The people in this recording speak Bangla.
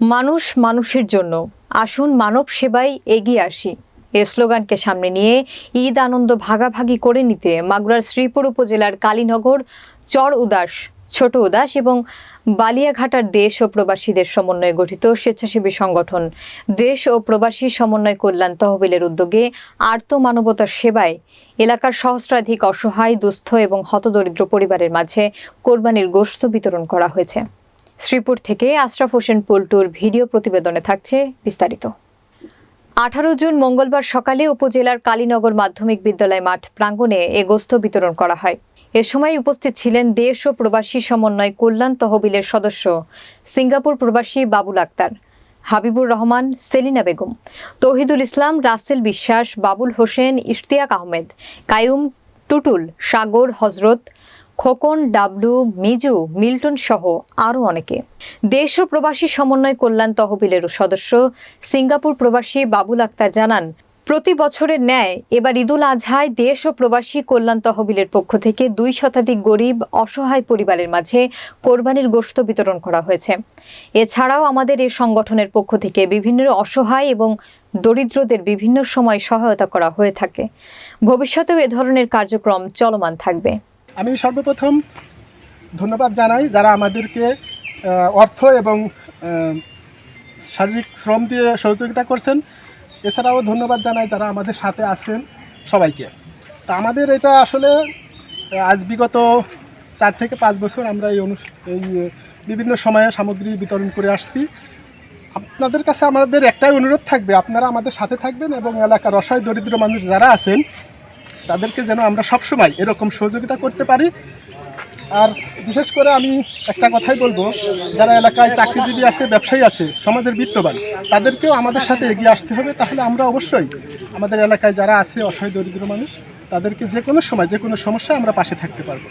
মানুষ মানুষের জন্য। আসুন মানব সেবায় এগিয়ে আসি। এ স্লোগানকে সামনে নিয়ে ঈদ আনন্দ ভাগাভাগি করে নিতে মাগুরার শ্রীপুর উপজেলার কালীনগর, চর উদাস, ছোট উদাস এবং বালিয়াঘাটার দেশ ও প্রবাসীদের সমন্বয়ে গঠিত স্বেচ্ছাসেবী সংগঠন। দেশ ও প্রবাসী সমন্বয় কল্যাণ তহবিলের উদ্যোগে আর্ত মানবতার সেবায় এলাকার সহস্রাধিক অসহায়, দুস্থ এবং হতদরিদ্র পরিবারের মাঝে কোরবানির গোশত বিতরণ করা হয়েছে। শ্রীপুর থেকে আশরাফ হোসেন পল্টুর ভিডিও প্রতিবেদনে থাকছে বিস্তারিত। আঠারো জুন মঙ্গলবার সকালে উপজেলার কালীনগর মাধ্যমিক বিদ্যালয় মাঠ প্রাঙ্গণে এ গোস্ত বিতরণ করা হয়। এ সময় উপস্থিত ছিলেন দেশ ও প্রবাসী সমন্বয় কল্যাণ তহবিলের সদস্য সিঙ্গাপুর প্রবাসী বাবুল আক্তার, হাবিবুর রহমান, সেলিনা বেগম, তহিদুল ইসলাম, রাসেল বিশ্বাস, বাবুল হোসেন, ইশতিয়াক আহমেদ, কায়ুম, টুটুল, সাগর, হজরত খোকন, ডাবলু, মিজু, মিল্টন সহ আরও অনেকে। দেশ ও প্রবাসী সমন্বয় কল্যাণ তহবিলের সদস্য সিঙ্গাপুর প্রবাসী বাবুল আক্তার জানান, প্রতি বছরের ন্যায় এবার ঈদুল আজহায় দেশ ও প্রবাসী কল্যাণ তহবিলের পক্ষ থেকে দুই শতাধিক গরিব, অসহায় পরিবারের মাঝে কোরবানির গোশত বিতরণ করা হয়েছে। এছাড়াও আমাদের এই সংগঠনের পক্ষ থেকে বিভিন্ন অসহায় এবং দরিদ্রদের বিভিন্ন সময় সহায়তা করা হয়ে থাকে। ভবিষ্যতেও এ ধরনের কার্যক্রম চলমান থাকবে। আমি সর্বপ্রথম ধন্যবাদ জানাই যারা আমাদেরকে অর্থ এবং শারীরিক শ্রম দিয়ে সহযোগিতা করছেন। এছাড়াও ধন্যবাদ জানাই যারা আমাদের সাথে আছেন সবাইকে। তা আমাদের এটা আসলে আজ বিগত চার থেকে পাঁচ বছর আমরা এই অনু এই বিভিন্ন সময়ে সামগ্রী বিতরণ করে আসছি। আপনাদের কাছে আমাদের একটাই অনুরোধ থাকবে, আপনারা আমাদের সাথে থাকবেন এবং এলাকার অসহায়, দরিদ্র মানুষ যারা আছেন তাদেরকে যেন আমরা সবসময় এরকম সহযোগিতা করতে পারি। আর বিশেষ করে আমি একটা কথাই বলব, যারা এলাকায় চাকরিজীবী আছে, ব্যবসায়ী আছে, সমাজের বিত্তবান, তাদেরকেও আমাদের সাথে এগিয়ে আসতে হবে। তাহলে আমরা অবশ্যই আমাদের এলাকায় যারা আছে, অসহায় দরিদ্র মানুষ, তাদেরকে যে কোনো সময়, যে কোনো সমস্যা আমরা পাশে থাকতে পারব।